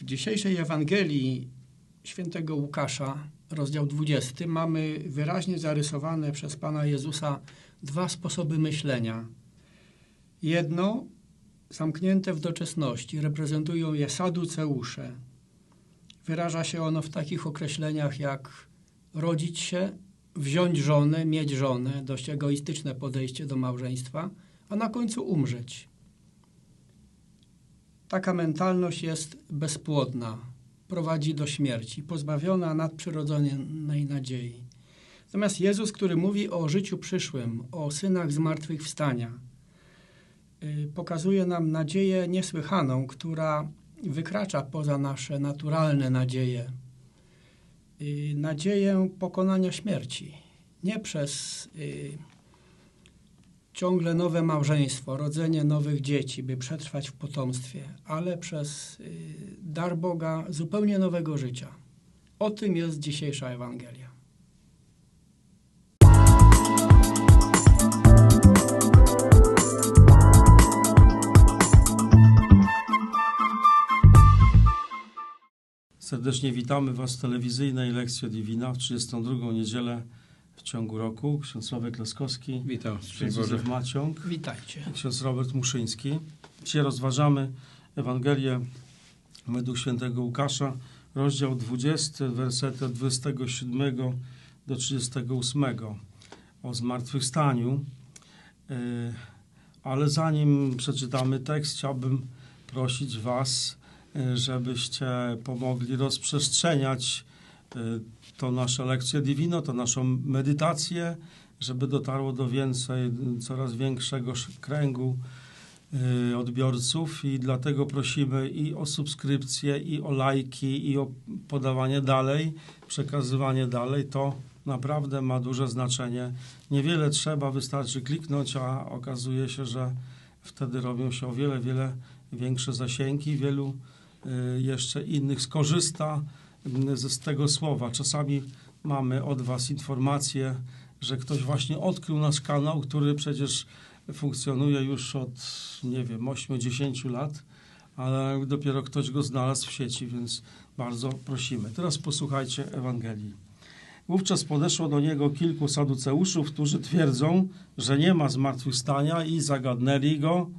W dzisiejszej Ewangelii świętego Łukasza, rozdział 20, mamy wyraźnie zarysowane przez Pana Jezusa dwa sposoby myślenia. Jedno, zamknięte w doczesności, reprezentują je saduceusze. Wyraża się ono w takich określeniach jak rodzić się, wziąć żonę, mieć żonę, dość egoistyczne podejście do małżeństwa, a na końcu umrzeć. Taka mentalność jest bezpłodna, prowadzi do śmierci, pozbawiona nadprzyrodzonej nadziei. Natomiast Jezus, który mówi o życiu przyszłym, o synach zmartwychwstania, yy, pokazuje nam nadzieję niesłychaną, która wykracza poza nasze naturalne nadzieje. Yy, nadzieję pokonania śmierci. Nie przez yy, ciągle nowe małżeństwo, rodzenie nowych dzieci, by przetrwać w potomstwie, ale przez dar Boga zupełnie nowego życia. O tym jest dzisiejsza Ewangelia. Serdecznie witamy Was w telewizyjnej Lekcji Divina w 32. niedzielę w ciągu roku. Ksiądz Sławek Laskowski, Witam, ksiądz Józef Maciąg, Witajcie. ksiądz Robert Muszyński. Dzisiaj rozważamy Ewangelię według świętego Łukasza, rozdział 20, wersety od 27 do 38 o zmartwychwstaniu. Yy, Ale zanim przeczytamy tekst, chciałbym prosić Was, yy, żebyście pomogli rozprzestrzeniać to nasze lekcje divino, to naszą medytację, żeby dotarło do więcej, coraz większego kręgu y, odbiorców i dlatego prosimy i o subskrypcję, i o lajki, i o podawanie dalej, przekazywanie dalej. To naprawdę ma duże znaczenie. Niewiele trzeba, wystarczy kliknąć, a okazuje się, że wtedy robią się o wiele, wiele większe zasięgi. Wielu y, jeszcze innych skorzysta z tego słowa. Czasami mamy od Was informacje, że ktoś właśnie odkrył nasz kanał, który przecież funkcjonuje już od, nie wiem, 8-10 lat, ale dopiero ktoś go znalazł w sieci, więc bardzo prosimy. Teraz posłuchajcie Ewangelii. Wówczas podeszło do niego kilku saduceuszów, którzy twierdzą, że nie ma zmartwychwstania i zagadnęli go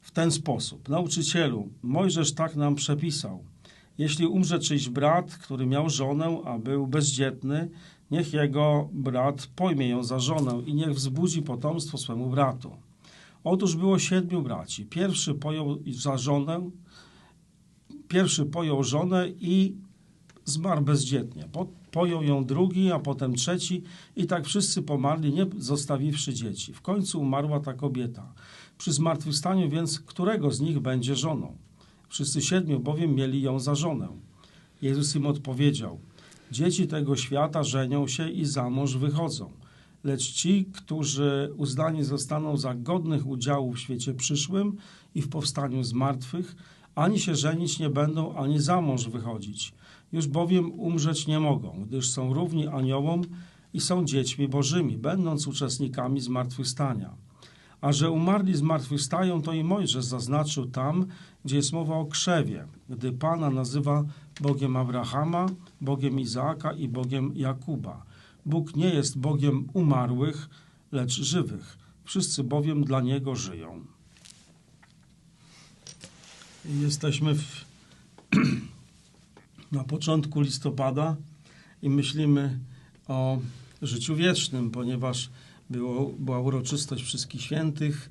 w ten sposób. Nauczycielu, Mojżesz tak nam przepisał. Jeśli umrze czyjś brat, który miał żonę, a był bezdzietny, niech jego brat pojmie ją za żonę i niech wzbudzi potomstwo swemu bratu. Otóż było siedmiu braci. Pierwszy pojął za żonę, pierwszy pojął żonę i zmarł bezdzietnie. Po, pojął ją drugi, a potem trzeci i tak wszyscy pomarli, nie zostawiwszy dzieci. W końcu umarła ta kobieta. Przy zmartwychwstaniu więc którego z nich będzie żoną? Wszyscy siedmiu bowiem mieli ją za żonę. Jezus im odpowiedział: Dzieci tego świata żenią się i za mąż wychodzą, lecz ci, którzy uznani zostaną za godnych udziału w świecie przyszłym i w powstaniu z martwych, ani się żenić nie będą, ani za mąż wychodzić. Już bowiem umrzeć nie mogą, gdyż są równi aniołom i są dziećmi bożymi, będąc uczestnikami zmartwychwstania. A że umarli zmartwychwstają, to i Mojżesz zaznaczył tam, gdzie jest mowa o krzewie, gdy Pana nazywa Bogiem Abrahama, Bogiem Izaaka i Bogiem Jakuba. Bóg nie jest Bogiem umarłych, lecz żywych. Wszyscy bowiem dla Niego żyją. Jesteśmy w, na początku listopada i myślimy o życiu wiecznym, ponieważ było, była uroczystość Wszystkich Świętych,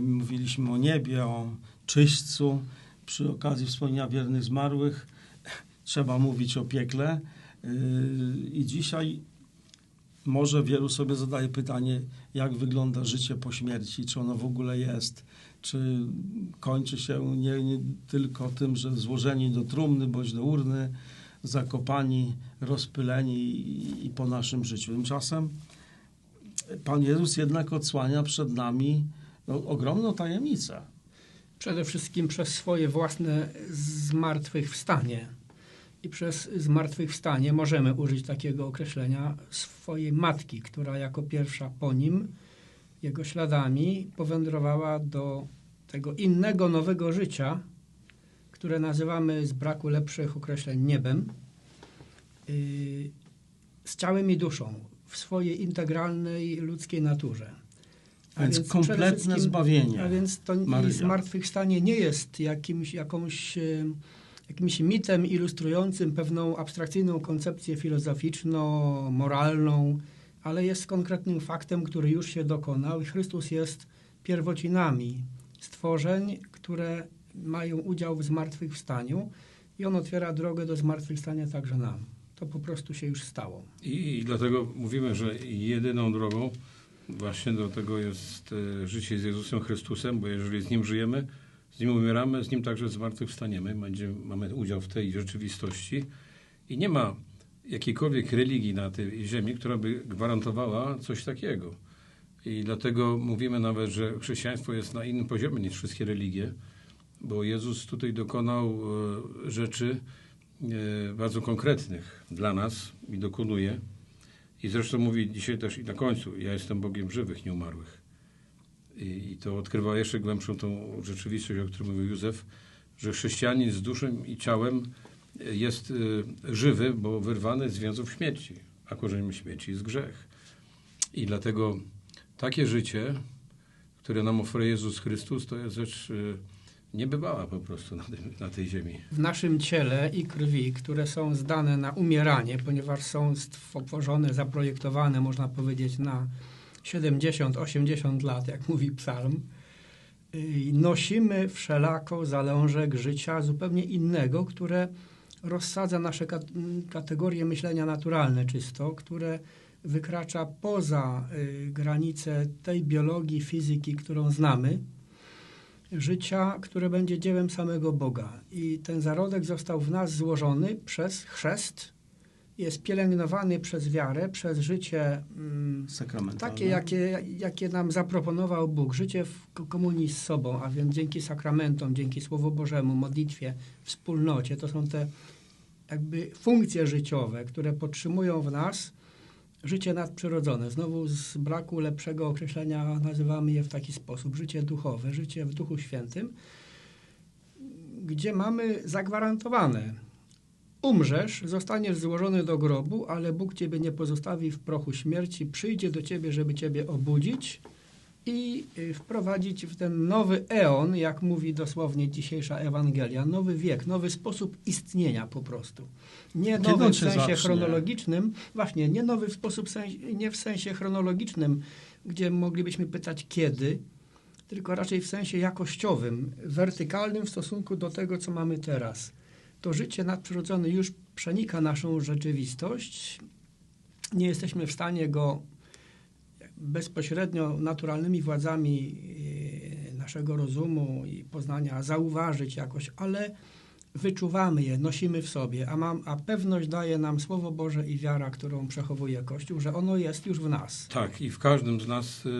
mówiliśmy o niebie, o czyśćcu, przy okazji wspomnienia wiernych zmarłych trzeba mówić o piekle. I dzisiaj może wielu sobie zadaje pytanie, jak wygląda życie po śmierci, czy ono w ogóle jest, czy kończy się nie, nie tylko tym, że złożeni do trumny bądź do urny, zakopani, rozpyleni i, i po naszym życiu. Tymczasem Pan Jezus jednak odsłania przed nami no, ogromną tajemnicę. Przede wszystkim przez swoje własne zmartwychwstanie. I przez zmartwychwstanie możemy użyć takiego określenia swojej matki, która jako pierwsza po nim, jego śladami, powędrowała do tego innego, nowego życia, które nazywamy z braku lepszych określeń niebem, y, z ciałem i duszą w swojej integralnej ludzkiej naturze. A więc przede kompletne zbawienie. A więc to Maryja. zmartwychwstanie nie jest jakimś, jakąś, e, jakimś mitem ilustrującym pewną abstrakcyjną koncepcję filozoficzno-moralną, ale jest konkretnym faktem, który już się dokonał i Chrystus jest pierwocinami stworzeń, które mają udział w zmartwychwstaniu i On otwiera drogę do zmartwychwstania także nam. To po prostu się już stało. I, I dlatego mówimy, że jedyną drogą właśnie do tego jest e, życie z Jezusem Chrystusem, bo jeżeli z Nim żyjemy, z Nim umieramy, z Nim także zmartwychwstaniemy, będzie, mamy udział w tej rzeczywistości i nie ma jakiejkolwiek religii na tej ziemi, która by gwarantowała coś takiego. I dlatego mówimy nawet, że chrześcijaństwo jest na innym poziomie niż wszystkie religie, bo Jezus tutaj dokonał e, rzeczy bardzo konkretnych dla nas i dokonuje. I zresztą mówi dzisiaj też i na końcu, ja jestem Bogiem żywych, nieumarłych. I, I to odkrywa jeszcze głębszą tą rzeczywistość, o której mówił Józef, że chrześcijanin z duszą i ciałem e, jest e, żywy, bo wyrwany z więzów śmierci, a korzeniem śmierci jest grzech. I dlatego takie życie, które nam oferuje Jezus Chrystus, to jest rzecz e, niebywała po prostu na, tym, na tej ziemi. w naszym ciele i krwi, które są zdane na umieranie, ponieważ są stworzone, zaprojektowane, można powiedzieć, na 70-80 lat, jak mówi psalm, y, nosimy wszelako zalążek życia zupełnie innego, które rozsadza nasze kat- kategorie myślenia naturalne czysto, które wykracza poza y, granice tej biologii, fizyki, którą znamy, życia, które będzie dziełem samego Boga. I ten zarodek został w nas złożony przez chrzest, jest pielęgnowany przez wiarę, przez życie mm, takie, jakie, jakie nam zaproponował Bóg. Życie w ko- komunii z sobą, a więc dzięki sakramentom, dzięki Słowu Bożemu, modlitwie, wspólnocie. To są te jakby funkcje życiowe, które podtrzymują w nas życie nadprzyrodzone. Znowu z braku lepszego określenia nazywamy je w taki sposób. Życie duchowe, życie w Duchu Świętym, gdzie mamy zagwarantowane Umrzesz, zostaniesz złożony do grobu, ale Bóg ciebie nie pozostawi w prochu śmierci, przyjdzie do ciebie, żeby ciebie obudzić i y, wprowadzić w ten nowy eon, jak mówi dosłownie dzisiejsza Ewangelia, nowy wiek, nowy sposób istnienia po prostu. Nie Kiedy nowy w sensie zacznie? chronologicznym, właśnie, nie nowy w sposób, nie w sensie chronologicznym, gdzie moglibyśmy pytać kiedy, tylko raczej w sensie jakościowym, wertykalnym w stosunku do tego, co mamy teraz. To życie nadprzyrodzone już przenika naszą rzeczywistość. Nie jesteśmy w stanie go bezpośrednio naturalnymi władzami e, naszego rozumu i poznania zauważyć jakoś, ale wyczuwamy je, nosimy w sobie, a, mam, a pewność daje nam Słowo Boże i wiara, którą przechowuje Kościół, że ono jest już w nas. Tak, i w każdym z nas y,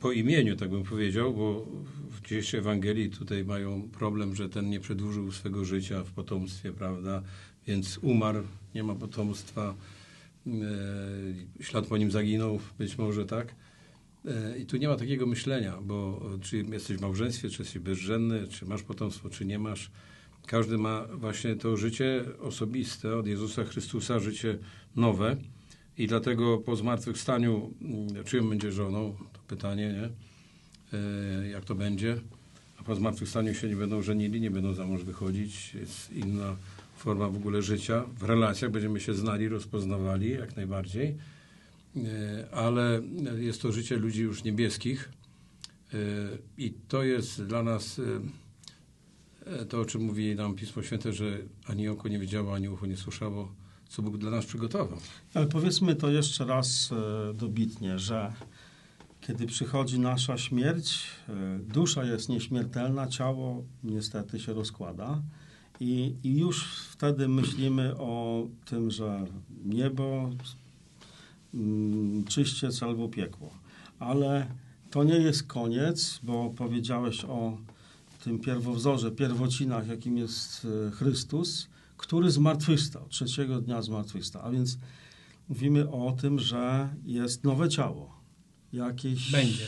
po imieniu, tak bym powiedział, bo w dzisiejszej Ewangelii tutaj mają problem, że ten nie przedłużył swego życia w potomstwie, prawda? Więc umarł, nie ma potomstwa, ślad po nim zaginął, być może tak. Y, I tu nie ma takiego myślenia, bo czy jesteś w małżeństwie, czy jesteś bezżenny, czy masz potomstwo, czy nie masz. Każdy ma właśnie to życie osobiste od Jezusa Chrystusa, życie nowe. I dlatego po zmartwychwstaniu, mm, czyją będzie żoną, to pytanie, nie? E, Jak to będzie? A po zmartwychwstaniu się nie będą żenili, nie będą za mąż wychodzić. Jest inna forma w ogóle życia. W relacjach będziemy się znali, rozpoznawali jak najbardziej. E, Ale jest to życie ludzi już niebieskich. E, I to jest dla nas e, to, o czym mówi nam Pismo Święte, że ani oko nie widziało, ani ucho nie słyszało, co Bóg dla nas przygotował. Ale powiedzmy to jeszcze raz dobitnie, że kiedy przychodzi nasza śmierć, dusza jest nieśmiertelna, ciało niestety się rozkłada i, i już wtedy myślimy o tym, że niebo, mm, czyściec albo piekło. Ale to nie jest koniec, bo powiedziałeś o tym pierwowzorze, pierwocinach, jakim jest e, Chrystus, który zmartwychwstał, trzeciego dnia zmartwychwstał. A więc mówimy o tym, że jest nowe ciało. Jakieś... Będzie.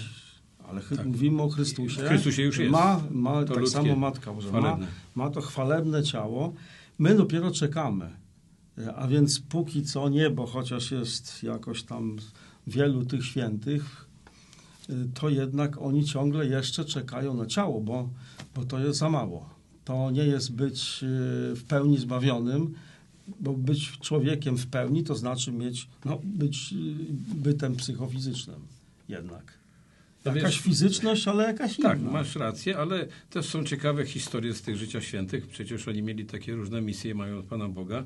Ale Tak. mówimy o Chrystusie. W Chrystusie już jest. Ma, ma To tak ludzkie, samo Matka Boża, ma, ma to chwalebne ciało. My dopiero czekamy. A więc póki co niebo, chociaż jest jakoś tam wielu tych świętych, to jednak oni ciągle jeszcze czekają na ciało, bo, bo to jest za mało. To nie jest być y, w pełni zbawionym, bo być człowiekiem w pełni to znaczy mieć, no, być y, bytem psychofizycznym jednak. No Jakaś wiesz- fizyczność, ale jakaś Tak, inna. masz rację, ale też są ciekawe historie z tych życia świętych. Przecież oni mieli takie różne misje, mają od Pana Boga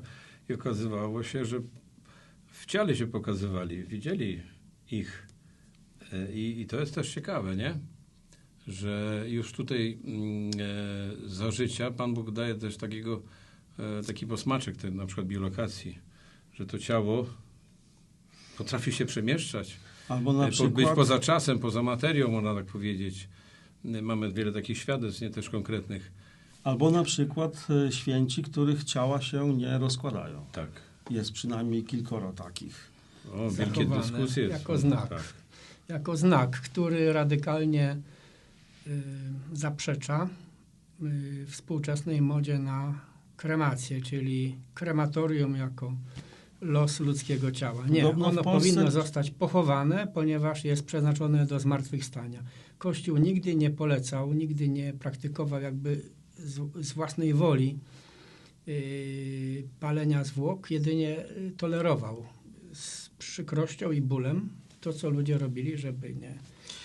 i okazywało się, że w ciele się pokazywali, widzieli ich. E, I, i to jest też ciekawe, nie? Że już tutaj mm, e, za życia Pan Bóg daje też takiego, e, taki posmaczek ten, na przykład bilokacji, że to ciało potrafi się przemieszczać. Albo na E, po- Być przykład, poza czasem, poza materią, można tak powiedzieć. E, Mamy wiele takich świadectw, nie też konkretnych. albo na przykład e, święci, których ciała się nie rozkładają. Tak. Jest przynajmniej kilkoro takich. O, wielkie dyskusje. jako są. znak. Tak. jako znak, który radykalnie y, zaprzecza y, współczesnej modzie na kremację, czyli krematorium jako los ludzkiego ciała. Nie, Podobno ono Polsce- powinno zostać pochowane, ponieważ jest przeznaczone do zmartwychwstania. Kościół nigdy nie polecał, nigdy nie praktykował jakby z, z własnej woli y, palenia zwłok, jedynie y, tolerował z przykrością i bólem to, co ludzie robili, żeby nie,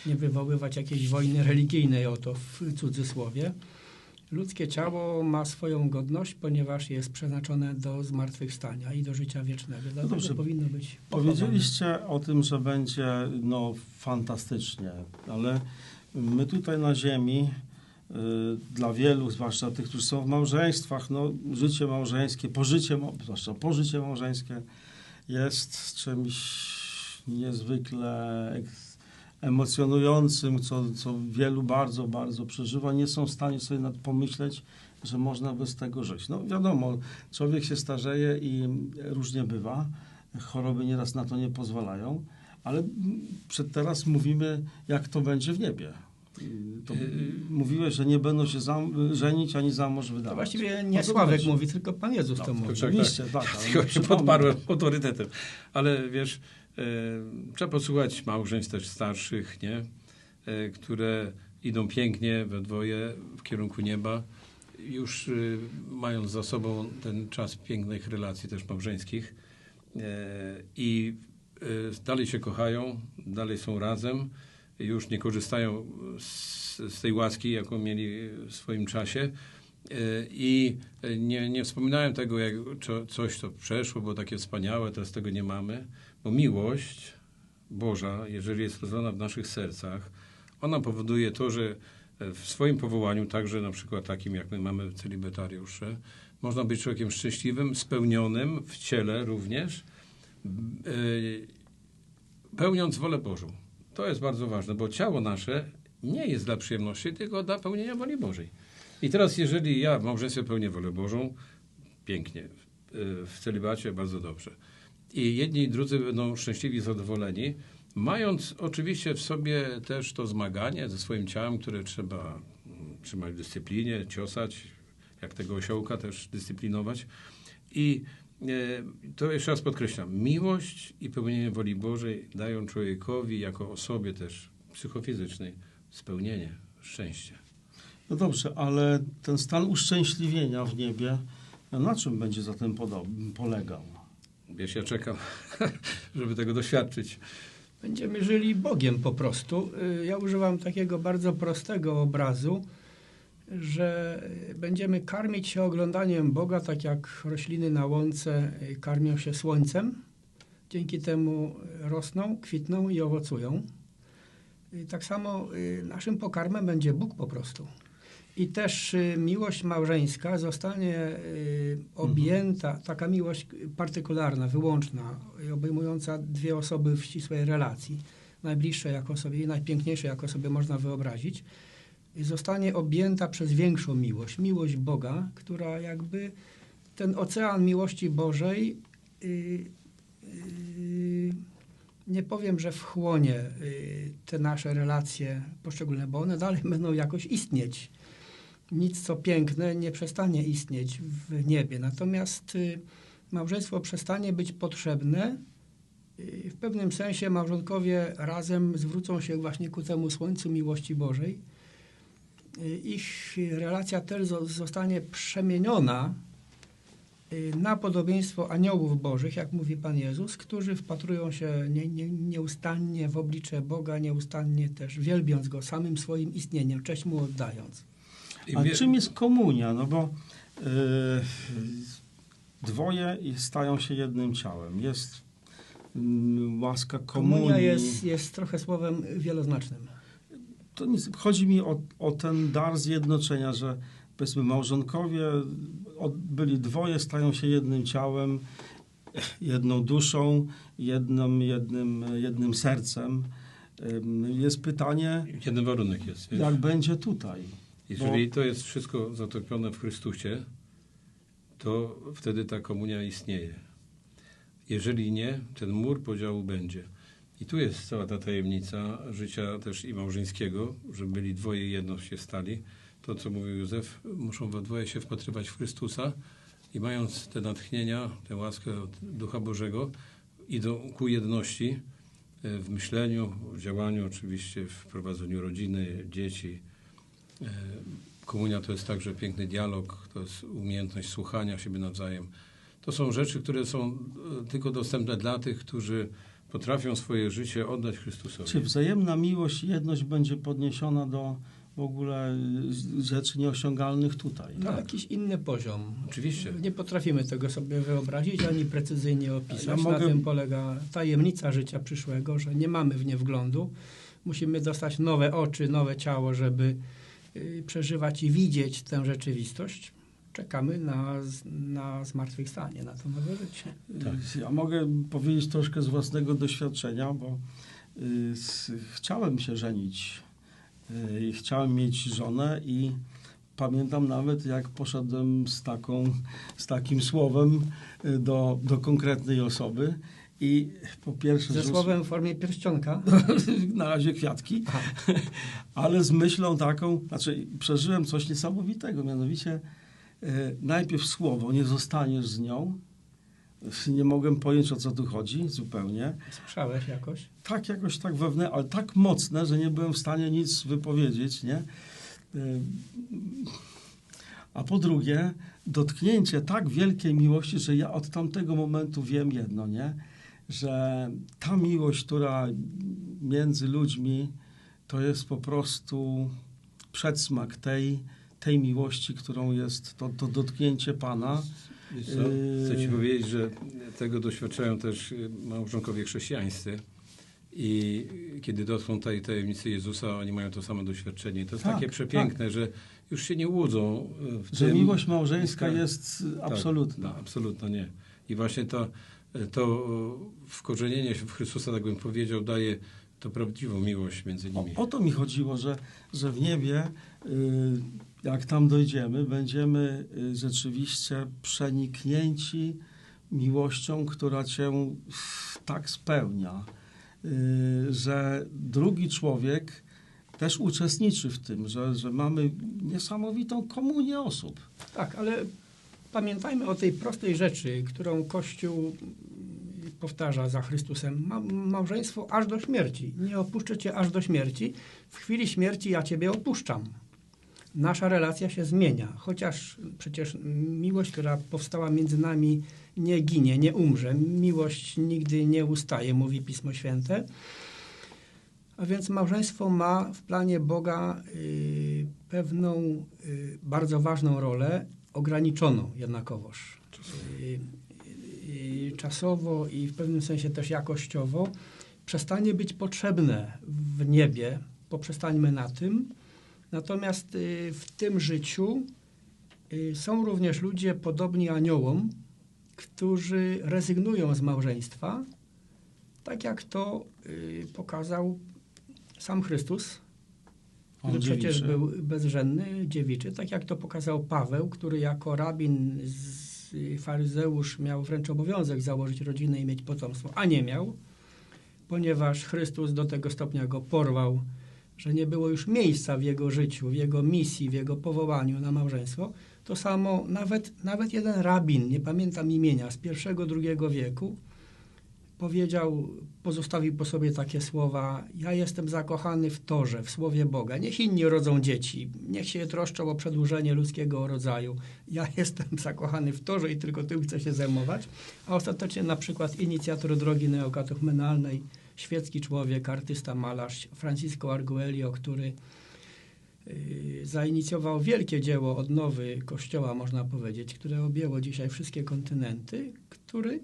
nie wywoływać jakiejś wojny religijnej, oto w cudzysłowie. Ludzkie ciało ma swoją godność, ponieważ jest przeznaczone do zmartwychwstania i do życia wiecznego. Dlatego dobrze. powinno być pochowane. Powiedzieliście o tym, że będzie no, fantastycznie, ale my tutaj na ziemi y, dla wielu, zwłaszcza tych, którzy są w małżeństwach, no, życie małżeńskie, pożycie, zwłaszcza pożycie małżeńskie jest czymś niezwykle emocjonującym, co, co wielu bardzo, bardzo przeżywa. Nie są w stanie sobie nad pomyśleć, że można bez tego żyć. No wiadomo, człowiek się starzeje i różnie bywa. Choroby nieraz na to nie pozwalają, ale przed teraz mówimy, jak to będzie w niebie. To mówiłeś, że nie będą się żenić ani za mąż wydawać. To właściwie nie Sławek chodzi? mówi, tylko Pan Jezus No, to mówi. Oczywiście, tak. ale Tylko się przypomnę. podparłem autorytetem. Ale wiesz, trzeba posłuchać małżeństw też starszych, nie? E, które idą pięknie we dwoje w kierunku nieba. Już e, mając za sobą ten czas pięknych relacji też małżeńskich. I dalej się kochają, dalej są razem. Już nie korzystają z, z tej łaski, jaką mieli w swoim czasie. I nie, nie wspominają tego, jak co, coś to przeszło, było takie wspaniałe, teraz tego nie mamy. Bo miłość Boża, jeżeli jest rozlana w naszych sercach, ona powoduje to, że w swoim powołaniu, także na przykład takim, jak my mamy celibetariusze, można być człowiekiem szczęśliwym, spełnionym w ciele również, yy, pełniąc wolę Bożą. To jest bardzo ważne, bo ciało nasze nie jest dla przyjemności, tylko dla pełnienia woli Bożej. I teraz, jeżeli ja w małżeństwie pełnię wolę Bożą, pięknie, w celibacie bardzo dobrze. I jedni i drudzy będą szczęśliwi zadowoleni, mając oczywiście w sobie też to zmaganie ze swoim ciałem, które trzeba mm, trzymać w dyscyplinie, ciosać, jak tego osiołka też dyscyplinować. I e, to jeszcze raz podkreślam, miłość i pełnienie woli Bożej dają człowiekowi jako osobie też psychofizycznej spełnienie, szczęście. No dobrze, ale ten stan uszczęśliwienia w niebie, na czym będzie zatem polegał? Ja czekam, żeby tego doświadczyć. Będziemy żyli Bogiem po prostu. Y, Ja używam takiego bardzo prostego obrazu, że y, będziemy karmić się oglądaniem Boga, tak jak rośliny na łące y, karmią się słońcem. Dzięki temu y, rosną, kwitną i owocują. I tak samo y, naszym pokarmem będzie Bóg po prostu. I też y, miłość małżeńska zostanie y, objęta, taka miłość partykularna, wyłączna, y, obejmująca dwie osoby w ścisłej relacji, najbliższe jako sobie i najpiękniejsze jako sobie można wyobrazić, zostanie objęta przez większą miłość, miłość Boga, która jakby ten ocean miłości Bożej nie powiem, że wchłonie te nasze relacje poszczególne, bo one dalej będą jakoś istnieć. Nic co piękne nie przestanie istnieć w niebie. Natomiast y, małżeństwo przestanie być potrzebne. Y, W pewnym sensie małżonkowie razem zwrócą się właśnie ku temu słońcu miłości Bożej. Y, Ich relacja też zo- zostanie przemieniona na podobieństwo aniołów bożych, jak mówi Pan Jezus, którzy wpatrują się nie, nie, nieustannie w oblicze Boga, nieustannie też wielbiąc Go samym swoim istnieniem, cześć Mu oddając. A wie- czym jest komunia? No bo yy, dwoje stają się jednym ciałem. Jest mm, łaska komunii. Komunia jest, jest trochę słowem wieloznacznym. To nic, chodzi mi o, o ten dar zjednoczenia, że powiedzmy małżonkowie od, byli dwoje, stają się jednym ciałem, jedną duszą, jednym, jednym, jednym sercem. Jest pytanie, Jeden warunek jest. Wiesz? jak będzie tutaj. Jeżeli to jest wszystko zatopione w Chrystusie, to wtedy ta komunia istnieje. Jeżeli nie, ten mur podziału będzie. I tu jest cała ta tajemnica życia też i małżeńskiego, że byli dwoje jedno się stali. To, co mówił Józef, muszą we dwoje się wpatrywać w Chrystusa i mając te natchnienia, tę łaskę od Ducha Bożego, idą ku jedności e, w myśleniu, w działaniu, oczywiście w prowadzeniu rodziny, dzieci, Komunia to jest także piękny dialog, to jest umiejętność słuchania siebie nawzajem. To są rzeczy, które są e, tylko dostępne dla tych, którzy potrafią swoje życie oddać Chrystusowi. Czy wzajemna miłość i jedność będzie podniesiona do w ogóle rzeczy nieosiągalnych tutaj? Na jakiś inny poziom. Oczywiście. Nie potrafimy tego sobie wyobrazić ani precyzyjnie opisać. Ja mogę- Na tym polega tajemnica życia przyszłego, że nie mamy w nie wglądu. Musimy dostać nowe oczy, nowe ciało, żeby przeżywać i widzieć tę rzeczywistość. Czekamy na, z- na zmartwychwstanie, na to nowe życie. Tak. Ja mogę powiedzieć troszkę z własnego doświadczenia, bo y, s- chciałem się żenić. Y, chciałem mieć żonę i pamiętam nawet, jak poszedłem z, taką, z takim słowem y, do, do konkretnej osoby. I po pierwsze, Ze słowem w formie pierścionka. na razie kwiatki, ale z myślą taką, znaczy przeżyłem coś niesamowitego, mianowicie e, najpierw słowo, nie zostaniesz z nią, nie mogłem pojąć o co tu chodzi zupełnie. Słyszałeś jakoś? Tak jakoś tak wewnętrznie, ale tak mocne, że nie byłem w stanie nic wypowiedzieć, nie? E, A po drugie, dotknięcie tak wielkiej miłości, że ja od tamtego momentu wiem jedno, nie? Że ta miłość, która między ludźmi, to jest po prostu przedsmak tej, tej miłości, którą jest to, to dotknięcie Pana. Co? Chcę ci powiedzieć, że tego doświadczają też y, małżonkowie chrześcijańscy. I kiedy dotkną tej tajemnicy Jezusa, oni mają to samo doświadczenie. I to jest Tak, takie przepiękne, że już się nie łudzą y, w Że tym. miłość małżeńska Tak. jest Tak, absolutna. no, absolutna nie. I właśnie to, to wkorzenienie się w Chrystusa, tak bym powiedział, daje to prawdziwą miłość między O, nimi. o to mi chodziło, że, że w niebie, y, jak tam dojdziemy, będziemy y, rzeczywiście przeniknięci miłością, która cię tak spełnia, y, że drugi człowiek też uczestniczy w tym, że, że mamy niesamowitą komunię osób. Tak, ale pamiętajmy o tej prostej rzeczy, którą Kościół powtarza za Chrystusem. Ma, małżeństwo aż do śmierci. Nie opuszczę cię aż do śmierci. W chwili śmierci ja ciebie opuszczam. Nasza relacja się zmienia, chociaż przecież miłość, która powstała między nami, nie ginie, nie umrze. Miłość nigdy nie ustaje, mówi Pismo Święte. A więc małżeństwo ma w planie Boga y, pewną y, bardzo ważną rolę, ograniczoną jednakowoż. Y, czasowo i w pewnym sensie też jakościowo przestanie być potrzebne w niebie, poprzestańmy na tym. Natomiast y, w tym życiu y, są również ludzie podobni aniołom, którzy rezygnują z małżeństwa, tak jak to y, pokazał sam Chrystus, który On przecież był bezżenny, dziewiczy, tak jak to pokazał Paweł, który jako rabin z faryzeusz miał wręcz obowiązek założyć rodzinę i mieć potomstwo, a nie miał. ponieważ Chrystus do tego stopnia go porwał, że nie było już miejsca w jego życiu, w jego misji, w jego powołaniu na małżeństwo, to samo nawet, nawet jeden rabin, nie pamiętam imienia, z pierwszego, drugiego wieku, powiedział, pozostawił po sobie takie słowa: Ja jestem zakochany w Torze, w słowie Boga. Niech inni rodzą dzieci, niech się troszczą o przedłużenie ludzkiego rodzaju. Ja jestem zakochany w Torze i tylko tym chcę się zajmować. A ostatecznie na przykład inicjator drogi neokatechmenalnej, świecki człowiek, artysta, malarz Francisco Arguello, który y, zainicjował wielkie dzieło odnowy Kościoła, można powiedzieć, które objęło dzisiaj wszystkie kontynenty, który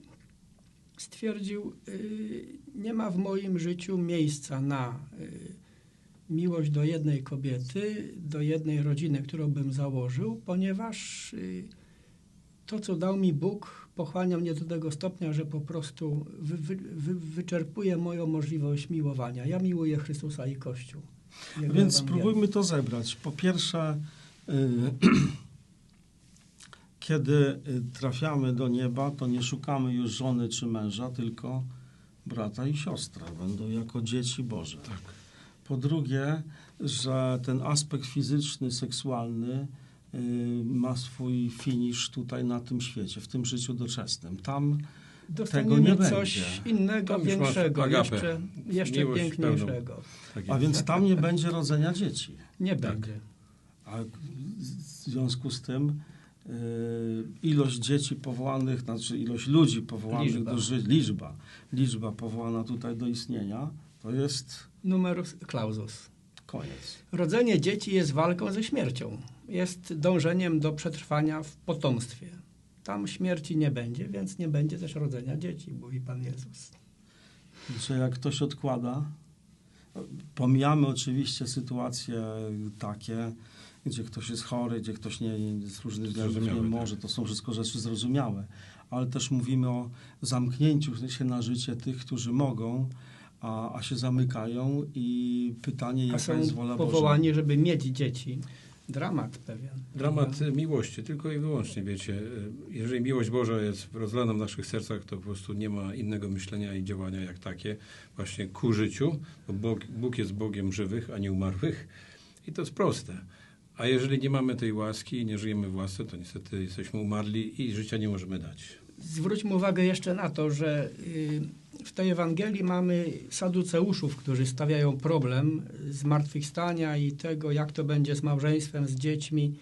stwierdził, y, nie ma w moim życiu miejsca na y, miłość do jednej kobiety, do jednej rodziny, którą bym założył, ponieważ y, to, co dał mi Bóg, pochłania mnie do tego stopnia, że po prostu wy, wy, wy, wyczerpuje moją możliwość miłowania. Ja miłuję Chrystusa i Kościół. Więc spróbujmy to zebrać. Po pierwsze, y, kiedy y, trafiamy do nieba, to nie szukamy już żony czy męża, tylko brata i siostra. Będą jako dzieci Boże. Tak. Po drugie, że ten aspekt fizyczny, seksualny y, ma swój finisz tutaj na tym świecie, w tym życiu doczesnym. Tam Dostaniemy tego nie coś będzie. innego, Tam większego, jeszcze, jeszcze Miłość piękniejszego. Tak a więc tam nie będzie rodzenia dzieci. Nie Tak. będzie. A w związku z tym ilość dzieci powołanych, znaczy ilość ludzi powołanych Liczba. do życia, liczba, liczba powołana tutaj do istnienia, to jest Numerus clausus. koniec. Rodzenie dzieci jest walką ze śmiercią. Jest dążeniem do przetrwania w potomstwie. Tam śmierci nie będzie, więc nie będzie też rodzenia dzieci, mówi Pan Jezus. Że jak ktoś odkłada, pomijamy oczywiście sytuacje takie, gdzie ktoś jest chory, gdzie ktoś nie, z różnych względów nie może, to są wszystko rzeczy zrozumiałe, ale też mówimy o zamknięciu się na życie tych, którzy mogą, a, a się zamykają i pytanie, A jaka jest wola Boża. powołani, żeby mieć dzieci. Dramat pewien. Dramat e, miłości, tylko i wyłącznie, wiecie. Jeżeli miłość Boża jest rozlana w naszych sercach, to po prostu nie ma innego myślenia i działania jak takie właśnie ku życiu, bo Bóg, Bóg jest Bogiem żywych, a nie umarłych i to jest proste. A jeżeli nie mamy tej łaski i nie żyjemy w łasce, to niestety jesteśmy umarli i życia nie możemy dać. Zwróćmy uwagę jeszcze na to, że y, w tej Ewangelii mamy saduceuszów, którzy stawiają problem zmartwychwstania i tego, jak to będzie z małżeństwem, z dziećmi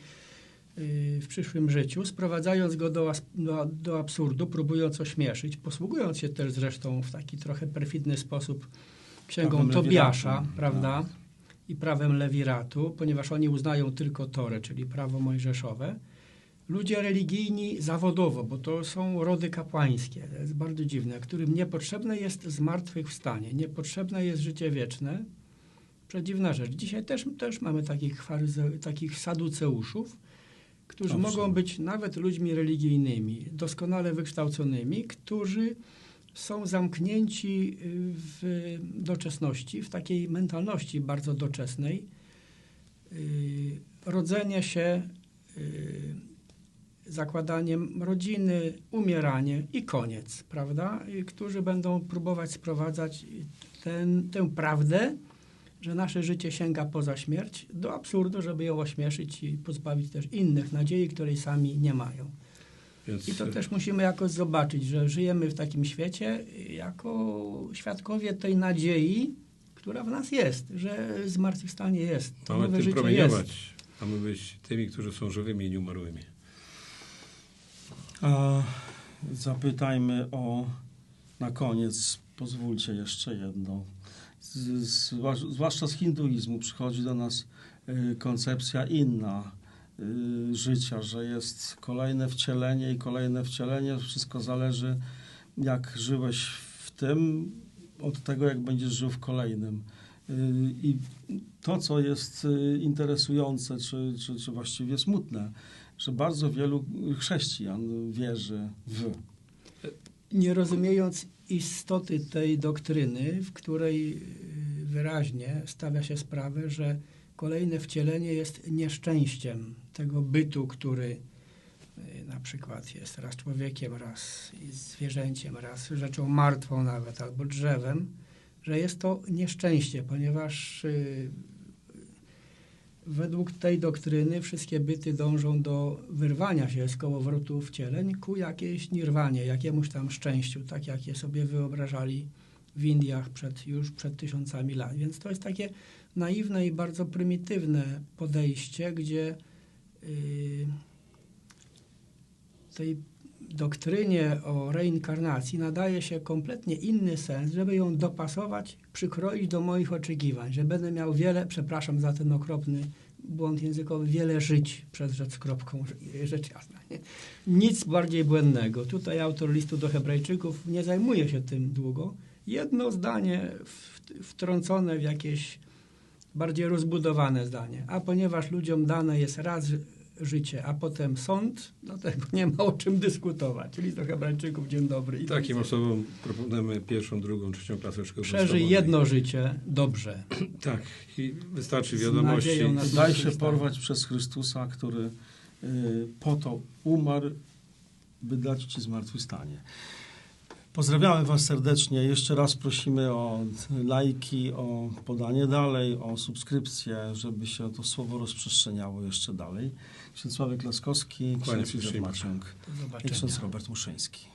y, w przyszłym życiu, sprowadzając go do, do, do absurdu, próbując ośmieszyć, posługując się też zresztą w taki trochę perfidny sposób księgą Tobiasza, prawda? I prawem Lewiratu, ponieważ oni uznają tylko Torę, czyli prawo mojżeszowe ludzie religijni zawodowo, bo to są rody kapłańskie, to jest bardzo dziwne, którym niepotrzebne jest zmartwychwstanie, niepotrzebne jest życie wieczne. Przedziwna rzecz. Dzisiaj też, też mamy takich, faryze, takich saduceuszów, którzy Owszem. mogą być nawet ludźmi religijnymi, doskonale wykształconymi, którzy są zamknięci w doczesności, w takiej mentalności bardzo doczesnej. Yy, Rodzenie się, yy, zakładaniem rodziny, umieranie i koniec, prawda? I którzy będą próbować sprowadzać ten, tę prawdę, że nasze życie sięga poza śmierć, do absurdu, żeby ją ośmieszyć i pozbawić też innych nadziei, której sami nie mają. Więc I to e, też musimy jakoś zobaczyć, że żyjemy w takim świecie jako świadkowie tej nadziei, która w nas jest, że zmartwychwstanie jest. Mamy nowe tym promieniować. jest. Mamy być tymi, którzy są żywymi i nieumarłymi. A zapytajmy o, na koniec, pozwólcie jeszcze jedno. Z, z, zwłaszcza z hinduizmu przychodzi do nas y, koncepcja inna y, życia, że jest kolejne wcielenie i kolejne wcielenie. Wszystko zależy, jak żyłeś w tym, od tego, jak będziesz żył w kolejnym. Y, I to, co jest y, interesujące, czy, czy, czy właściwie smutne, że bardzo wielu chrześcijan wierzy w. nie rozumiejąc istoty tej doktryny, w której y, wyraźnie stawia się sprawę, że kolejne wcielenie jest nieszczęściem tego bytu, który y, na przykład jest raz człowiekiem, raz zwierzęciem, raz rzeczą martwą nawet, albo drzewem, że jest to nieszczęście, ponieważ y, według tej doktryny wszystkie byty dążą do wyrwania się z kołowrotu wcieleń ku jakiejś nirwanie, jakiemuś tam szczęściu, tak jak je sobie wyobrażali w Indiach przed, już przed tysiącami lat. Więc to jest takie naiwne i bardzo prymitywne podejście, gdzie y, tej doktrynie o reinkarnacji nadaje się kompletnie inny sens, żeby ją dopasować, przykroić do moich oczekiwań, że będę miał wiele, przepraszam za ten okropny błąd językowy, wiele żyć przez rzecz kropką, rzecz jasna. Nie? Nic bardziej błędnego. Tutaj autor listu do hebrajczyków nie zajmuje się tym długo. Jedno zdanie wtrącone w jakieś bardziej rozbudowane zdanie. A ponieważ ludziom dane jest raz ży- życie, a potem sąd, dlatego nie ma o czym dyskutować. List do hebrajczyków, dzień dobry. I Takim tak osobom proponujemy pierwszą, drugą, trzecią klasę szkoły Przeżyj jedno życie dobrze. Tak, i wystarczy wiadomości. Daj się porwać przez Chrystusa, który y, po to umarł, by dać Ci zmartwychwstanie. Pozdrawiamy Was serdecznie. Jeszcze raz prosimy o lajki, o podanie dalej, o subskrypcję, żeby się to słowo rozprzestrzeniało jeszcze dalej. Ksiądz Sławek Laskowski, ksiądz Józef. Maciąg i ksiądz Robert Muszyński.